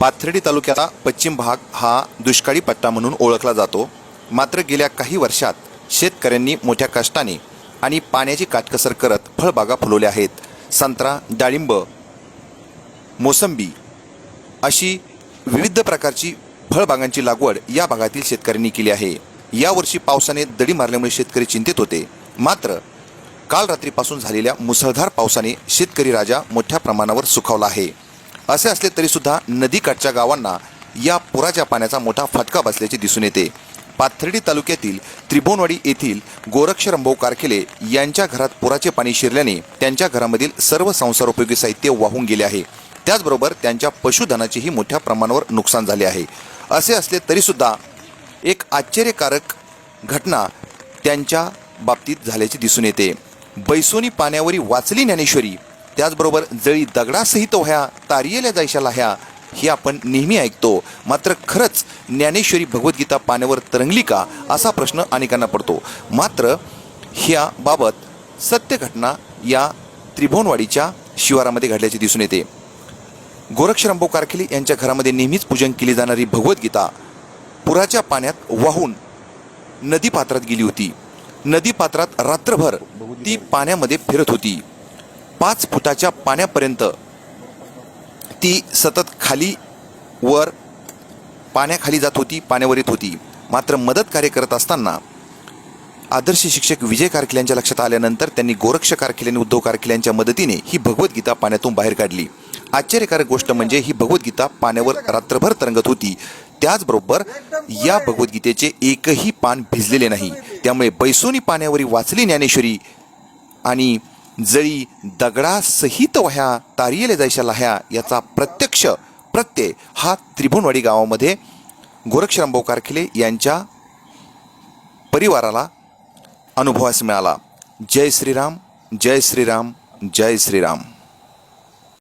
पाथर्डी तालुक्याचा पश्चिम भाग हा दुष्काळी पट्टा म्हणून ओळखला जातो. मात्र गेल्या काही वर्षात शेतकऱ्यांनी मोठ्या कष्टाने आणि पाण्याची काटकसर करत फळबागा फुलवल्या आहेत. संत्रा डाळिंब मोसंबी अशी विविध प्रकारची फळबागांची लागवड या भागातील शेतकऱ्यांनी केली आहे. यावर्षी पावसाने दडी मारल्यामुळे शेतकरी चिंतित होते. मात्र काल रात्रीपासून झालेल्या मुसळधार पावसाने शेतकरी राजा मोठ्या प्रमाणावर सुखावला आहे. असे असले तरीसुद्धा नदीकाठच्या गावांना या पुराच्या पाण्याचा मोठा फटका बसल्याचे दिसून येते. पाथर्डी तालुक्यातील त्रिभुवनवाडी येथील गोरक्ष रंभाऊ कारखेले यांच्या घरात पुराचे पाणी शिरल्याने त्यांच्या घरामधील सर्व संसारोपयोगी साहित्य वाहून गेले आहे. त्याचबरोबर त्यांच्या पशुधनाचेही मोठ्या प्रमाणावर नुकसान झाले आहे. असे असले तरीसुद्धा एक आश्चर्यकारक घटना त्यांच्या बाबतीत झाल्याचे दिसून येते. बैसोनी पाण्यावरी वाचली ज्ञानेश्वरी त्याचबरोबर जळी दगडासहित ह्या तारियेल्या जायशाला ह्या हे आपण नेहमी ऐकतो. मात्र खरंच ज्ञानेश्वरी भगवद्गीता पाण्यावर तरंगली का असा प्रश्न अनेकांना पडतो. मात्र ह्या बाबत सत्य घटना या त्रिभुवनवाडीच्या शिवारामध्ये घडल्याचे दिसून येते. गोरक्षरामभाऊ कारखिले यांच्या घरामध्ये नेहमीच पूजन केली जाणारी भगवद्गीता पुराच्या पाण्यात वाहून नदीपात्रात गेली होती. नदीपात्रात रात्रभर ती पाण्यामध्ये फिरत होती. पाच फुटाच्या पाण्यापर्यंत ती सतत खाली वर पाण्याखाली जात होती पाण्यावर येत होती. मात्र मदत कार्य करत असताना आदर्श शिक्षक विजय कारखिले यांच्या लक्षात आल्यानंतर त्यांनी गोरक्ष कारखिले आणि उद्धव कारखिले यांच्या मदतीने ही भगवद्गीता पाण्यातून बाहेर काढली. आश्चर्यकारक गोष्ट म्हणजे ही भगवद्गीता पाण्यावर रात्रभर तरंगत होती. त्याचबरोबर या भगवद्गीतेचे एकही पान भिजलेले नाही. त्यामुळे बैसोनी पाण्यावरी वाचली ज्ञानेश्वरी आणि जळी दगडासहित वह्या तारियले जायच्या लह्या याचा प्रत्यक्ष प्रत्यय हा त्रिभुवनवाडी गावामध्ये गोरक्षरामभाऊ कारखिले यांच्या परिवाराला अनुभवास मिळाला. जय श्रीराम जय श्रीराम जय श्रीराम.